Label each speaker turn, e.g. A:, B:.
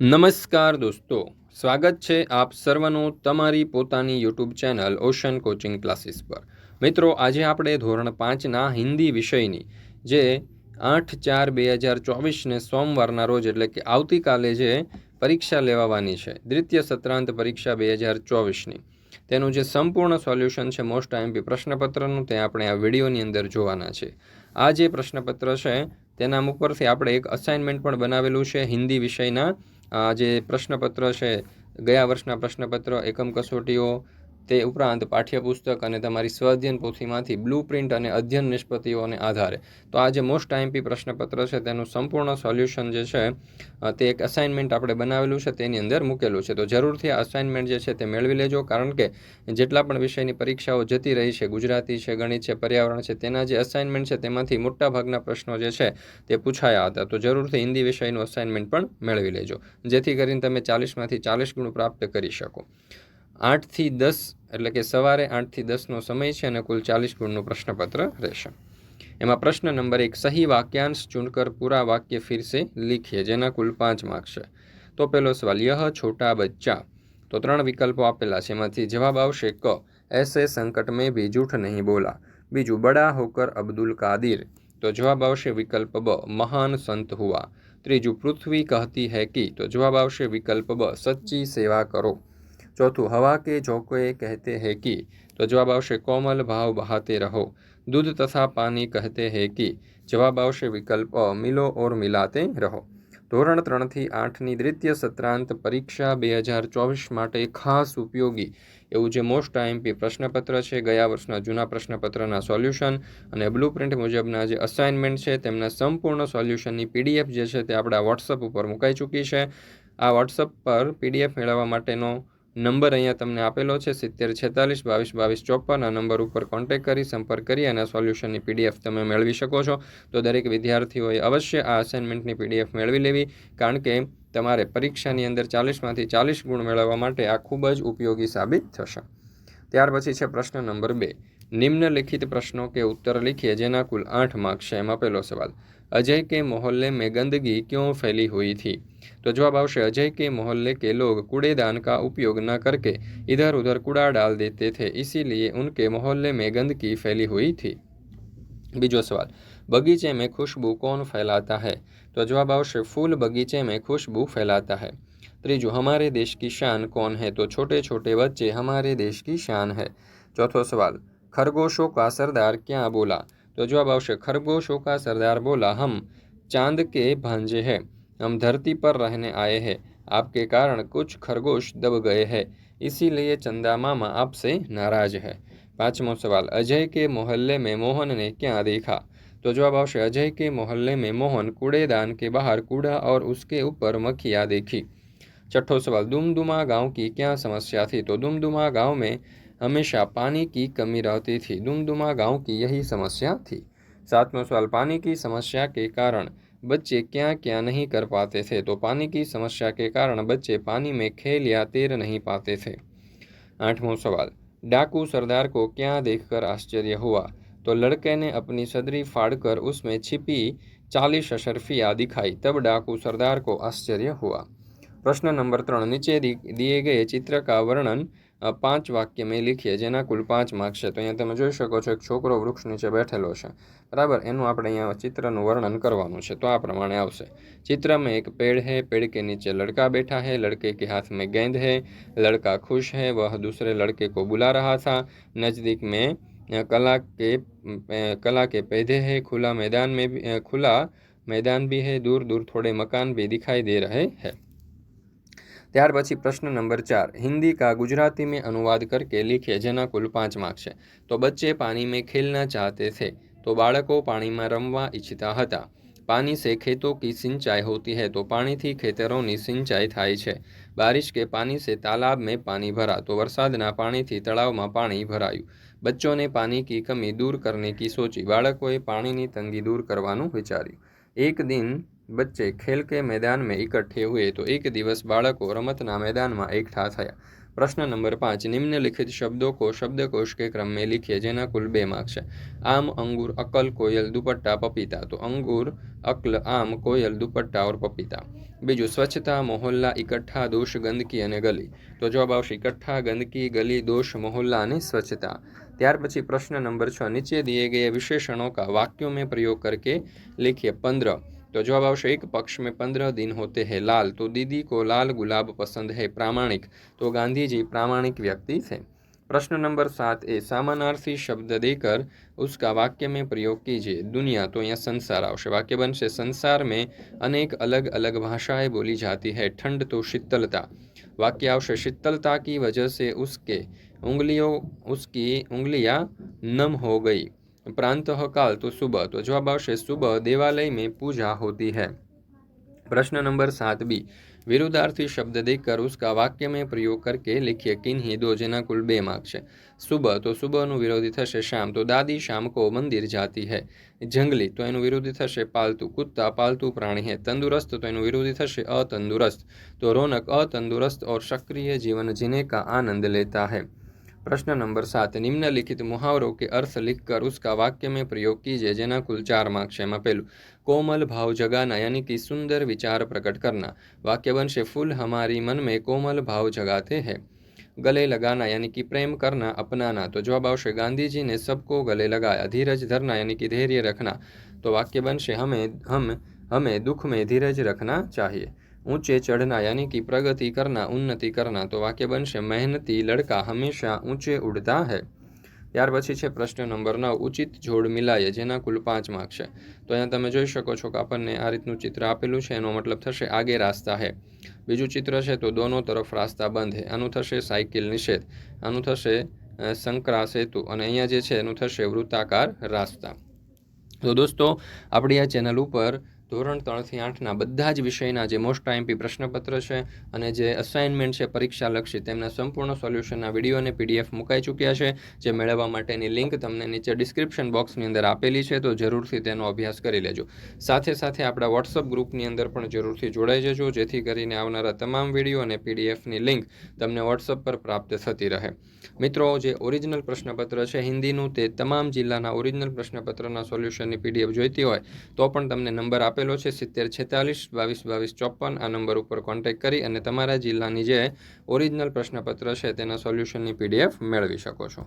A: નમસ્કાર દોસ્તો, સ્વાગત છે આપ સર્વનું તમારી પોતાની YouTube channel ocean coaching classes પર. મિત્રો, આજે આપણે ધોરણ પાંચના હિન્દી વિષયની, જે આઠ ચાર બે હજાર ચોવીસને સોમવારના રોજ એટલે કે આવતીકાલે જે પરીક્ષા લેવાવાની છે, દ્વિતીય સત્રાંત પરીક્ષા બે હજાર ચોવીસની. તેનું જે સંપૂર્ણ સોલ્યુશન છે મોસ્ટ આઈએમપી પ્રશ્નપત્રનું, તે આપણે આ વિડીયોની અંદર જોવાના છે. આ જે પ્રશ્નપત્ર છે, તેના ઉપરથી આપણે એક અસાઇનમેન્ટ પણ બનાવેલું છે હિન્દી વિષયના જે પ્રશ્નપત્ર છે ગયા વર્ષના પ્રશ્નપત્ર એકમ કસોટીઓ તે ઉપરાંત પાઠ્યપુસ્તક અને તમારી સ્વઅધ્યયન પોથીમાંથી બ્લુ પ્રિન્ટ અને અધ્યયન નિષ્પત્તિઓને આધારે. તો આ જે મોસ્ટ આઈએમપી પ્રશ્નપત્ર છે, તેનું સંપૂર્ણ સોલ્યુશન જે છે તે એક અસાઇનમેન્ટ આપણે બનાવેલું છે, તેની અંદર મૂકેલું છે. તો જરૂરથી આ અસાઇનમેન્ટ જે છે, તે મેળવી લેજો, કારણ કે જેટલા પણ વિષયની પરીક્ષાઓ જતી રહી છે, ગુજરાતી છે, ગણિત છે, પર્યાવરણ છે, તેના જે અસાઇનમેન્ટ છે, તેમાંથી મોટાભાગના પ્રશ્નો જે છે, તે પૂછાયા હતા. તો જરૂરથી હિન્દી વિષયનું અસાઇનમેન્ટ પણ મેળવી લેજો. જેથી કરીને તમે ચાલીસમાંથી ચાલીસ ગુણ પ્રાપ્ત કરી શકો. આઠથી દસ એટલે કે સવારે આઠથી દસનો સમય છે અને કુલ ચાલીસ ગુણનું પ્રશ્નપત્ર રહેશે. એમાં પ્રશ્ન નંબર એક, સહી વાક્યાંશ ચૂનકર પૂરા વાક્ય ફિરસે લીખીએ જેના કુલ પાંચ માર્ક છે? તો પહેલો સવાલ, યહ છોટા બચ્ચા. તો ત્રણ વિકલ્પો આપેલા છે. એમાંથી જવાબ આવશે, ક, એસે સંકટ મેં ભી નહીં બોલા. બીજું, બડા હોકર અબ્દુલ કાદિર. તો જવાબ આવશે વિકલ્પ બ, મહાન સંત હુઆ. ત્રીજું, પૃથ્વી કહતી હૈ કી. તો જવાબ આવશે વિકલ્પ બ, સચ્ચી સેવા કરો. ચોથું, હવા કે ઝોંકોએ કહેતે હે કી? તો જવાબ આવશે, કોમલ ભાવ બહાતે રહો. દૂધ તથા પાણી કહેતે હે કી? જવાબ આવશે, વિકલ્પ મિલો ઓર મિલાતે રહો. ધોરણ ત્રણથી આઠની દ્વિતીય સત્રાંત પરીક્ષા બે હજાર ચોવીસ માટે ખાસ ઉપયોગી. એવું જે મોસ્ટ આઈએમપી પ્રશ્નપત્ર છે, ગયા વર્ષના જૂના પ્રશ્નપત્રના સોલ્યુશન અને બ્લુ પ્રિન્ટ મુજબના જે અસાઇનમેન્ટ છે, તેમના સંપૂર્ણ સોલ્યુશનની પીડીએફ જે છે તે આપણા વોટ્સઅપ ઉપર મુકાઈ ચૂકી છે. આ વોટ્સઅપ પર પીડીએફ મેળવવા માટેનો નંબર અહીંયા તમને આપેલો છે, સિત્તેર છેતાલીસ, બાવીસ બાવીસ, ચોપન. આ નંબર ઉપર કોન્ટેક કરી, સંપર્ક કરી અને સોલ્યુશનની પીડીએફ તમે મેળવી શકો છો. તો દરેક વિદ્યાર્થીઓએ અવશ્ય આ અસાઇનમેન્ટની પીડીએફ મેળવી લેવી, કારણ કે તમારે પરીક્ષાની અંદર ચાલીસમાંથી ચાલીસ ગુણ મેળવવા માટે આ ખૂબ જ ઉપયોગી સાબિત થશે. ત્યાર પછી છે પ્રશ્ન નંબર બે. નિમ્નલિખિત પ્રશ્નો કે ઉત્તર લીખીએ જેના કુલ આઠ માર્ક્સ છે એમાં પહેલો સવાલ अजय के मोहल्ले में गंदगी क्यों फैली हुई थी तो जवाब आवश्य अजय के मोहल्ले के लोग कूड़ेदान का उपयोग न करके इधर उधर कूड़ा डाल देते थे इसीलिए उनके मोहल्ले में गंदगी फैली हुई थी बीजो सवाल बगीचे में खुशबू कौन फैलाता है तो जवाब आवश्य फूल बगीचे में खुशबू फैलाता है त्रीजो हमारे देश की शान कौन है तो छोटे छोटे बच्चे हमारे देश की शान है चौथो सवाल खरगोशों का सरदार क्या बोला? तो जवाब अवश्य, खरगोशों का सरदार बोला, हम चाँद के भांजे हैं, हम धरती पर रहने आए हैं, आपके कारण कुछ खरगोश दब गए हैं, इसीलिए चंदा मामा आपसे नाराज़ है। पांचवा सवाल, अजय के मोहल्ले में मोहन ने क्या देखा? तो जवाब अवश्य, अजय के मोहल्ले में मोहन कूड़ेदान के बाहर कूड़ा और उसके ऊपर मक्खियाँ देखी। छठो सवाल, दुमदुमा गाँव की क्या समस्या थी? तो दुमदुमा गाँव में हमेशा पानी की कमी रहती थी। दुमदुमा गाँव की यही समस्या थी। सातवां सवाल पानी की समस्या के कारण बच्चे क्या क्या नहीं कर पाते थे तो पानी की समस्या के कारण बच्चे पानी में खेल या तैर नहीं पाते थे। आठवां सवाल, डाकू सरदार को क्या देखकर आश्चर्य हुआ? तो लड़के ने अपनी सदरी फाड़कर उसमें छिपी चालीस अशरफिया दिखाई, तब डाकू सरदार को आश्चर्य हुआ। प्रश्न नंबर त्रण नीचे दिए गए चित्र का वर्णन પાંચ વાક્ય મેં લીખીએ જેના કુલ પાંચ માર્ક્સ છે તો અહીંયા તમે જોઈ શકો છો એક છોકરો વૃક્ષ નીચે બેઠેલો છે બરાબર એનું આપણે અહીંયા ચિત્રનું વર્ણન કરવાનું છે તો આ પ્રમાણે આવશે चित्र में एक पेड़ है पेड़ के नीचे लड़का बैठा है लड़के के हाथ में गेंद है लड़का खुश है वह दूसरे लड़के को बुला रहा था नज़दीक में कला के कला के पौधे हैं खुला मैदान में भी खुला मैदान भी है दूर दूर थोड़े मकान भी दिखाई दे रहे हैं ત્યાર પછી પ્રશ્ન નંબર ચાર. હિન્દી કા ગુજરાતી મેં અનુવાદ કરકે લીખે, જેના કુલ પાંચ માર્ક છે. તો બચ્ચે પાણી મેં ખેલના ચાહતે થે. તો બાળકો પાણીમાં રમવા ઈચ્છતા હતા. પાણી સે ખેતો કી સિંચાઈ હોતી હે, તો પાણીથી ખેતરોની સિંચાઈ થાય છે. બારિશ કે પાણી સે તાલાબ મેં પાણી ભરા, તો વરસાદના પાણીથી તળાવમાં પાણી ભરાયું. બચ્ચોને પાણી કી કમી દૂર કરને કી સોચી, બાળકોએ પાણીની તંગી દૂર કરવાનું વિચાર્યું. એક દિન બચ્ચે ખેલ કે મેદાન મેં ઇકઠ્ઠે હુએ તો એક દિવસ બાળકો રમતના મેદાનમાં એકઠા થયા. પ્રશ્ન નંબર પાંચ, નિમ્નલિખિત શબ્દો કો શબ્દકોશ કે ક્રમે મેં જેના કુલ બે માર્ક છે. આમ અંગુર, અકલ, કોયલ, દુપટ્ટા, પપીતા. તો અંગુર, અકલ, આમ, કોયલ, દુપટ્ટા ઓર પપીતા. બીજું, સ્વચ્છતા, મોહલ્લા ઇકઠ્ઠા દોષ, ગંદકી અને ગલી. તો જવાબ આવશે ઇકઠ્ઠા ગંદકી, ગલી, દોષ, મોહલ્લા અને સ્વચ્છતા. ત્યાર પછી પ્રશ્ન નંબર છ, નીચે દિએ ગયે વિશેષણો કા વાક્યો મેં પ્રયોગ કરકે લીખીએ પંદર तो जवाब आवश्य एक पक्ष में पंद्रह दिन होते हैं लाल तो दीदी को लाल गुलाब पसंद है, प्रामाणिक। तो गांधी जी प्रामाणिक व्यक्ति थे। प्रश्न नंबर सात ए, सामानार्थी शब्द देकर उसका वाक्य में प्रयोग कीजिए। दुनिया तो यहाँ संसार आवश्य वाक्य बन से संसार में अनेक अलग अलग भाषाएँ बोली जाती है। ठंड तो शीतलता। वाक्य आवश्य शीतलता की वजह से उसके उंगलियों, उसकी उंगलियाँ नम हो गई। प्रांत काल तो सुबह तो जवाब आवश्य सुबह देवालय में पूजा होती है प्रश्न नंबर सात बी विरुद्धार्थी शब्द देखकर उसका वाक्य में प्रयोग करके लिखिए किन्हीं दो જેના કુલ બે માર્ક છે. સુબહ તો સુબહનું વિરોધી થશે શામ, તો દાદી શામ કો મંદિર જાતી હૈ. જંગલી, તો એનું વિરોધી થશે પાલતુ. કુત્તા પાલતુ પ્રાણી હે. તંદુરસ્ત, તો એનું વિરોધી થશે અતંદુરસ્ત. તો રોનક અતંદુરસ્ત ઓર સક્રિય જીવન જીને કા આનંદ લેતા હૈ. प्रश्न नंबर सात निम्नलिखित मुहावरों के अर्थ लिखकर उसका वाक्य में प्रयोग कीजिए જેના કુલ ચાર માર્ક છે એમાં પહેલું कोमल भाव जगाना यानी कि सुंदर विचार प्रकट करना वाक्य वंश फूल हमारी मन में कोमल भाव जगाते हैं गले लगाना यानी कि प्रेम करना अपनाना तो जवाब आवश्य गांधी जी ने सबको गले लगाया धीरज धरना यानी कि धैर्य रखना तो वाक्य बनशे हमें हम हमें दुख में धीरज रखना चाहिए ઊંચે ચઢના યાની કે પ્રગતિ કરના ઉન્નતિ કરના તો વાક્ય બનશે, મહેનતી લડકા હંમેશા ઊંચે ઉડતા હૈ. ત્યાર પછી છે પ્રશ્ન નંબર નવ, ઉચિત જોડ મિલાય જેના કુલ પાંચ માર્ક છે. તો અહીંયા તમે જોઈ શકો છો કે આપણને આ રીતનું ચિત્ર આપેલું છે, એનો મતલબ થશે આગે રાસ્તા હે. બીજું ચિત્ર છે તો દોનો તરફ રાસ્તા બંધ હે. આનું થશે સાયકલ નિષેધ. આનું થશે સંકરા સેતુ. અને અહીંયા જે છે એનું થશે વૃત્તાકાર રાસ્તા. તો દોસ્તો, આપણી આ ચેનલ ઉપર ધોરણ ત્રણથી આઠના બધા જ વિષયના જે મોસ્ટ આઈએમપી પ્રશ્નપત્ર છે અને જે અસાઇનમેન્ટ છે પરીક્ષા લક્ષી તેમના સંપૂર્ણ સોલ્યુશનના વીડિયો અને પીડીએફ મુકાઈ ચૂક્યા છે. જે મેળવવા માટેની લિંક તમને નીચે ડિસ્ક્રિપ્શન બોક્સની અંદર આપેલી છે, તો જરૂરથી તેનો અભ્યાસ કરી લેજો. સાથે સાથે આપણા વોટ્સઅપ ગ્રુપની અંદર પણ જરૂરથી જોડાઈ જજો, જેથી કરીને આવનારા તમામ વીડિયો અને પીડીએફની લિંક તમને વોટ્સઅપ પર પ્રાપ્ત થતી રહે. મિત્રો, જે ઓરિજિનલ પ્રશ્નપત્ર છે હિન્દીનું, તે તમામ જિલ્લાના ઓરિજિનલ પ્રશ્નપત્રના સોલ્યુશનની પીડીએફ જોઈતી હોય, તો પણ તમને નંબર આપેલો છે સિત્તેર છેતાલીસ, બાવીસ બાવીસ, ચોપન, આ નંબર ઉપર કોન્ટેક્ટ કરી અને તમારા જિલ્લાની જે ઓરિજિનલ પ્રશ્નપત્ર છે તેના સોલ્યુશનની પીડીએફ મેળવી શકો છો.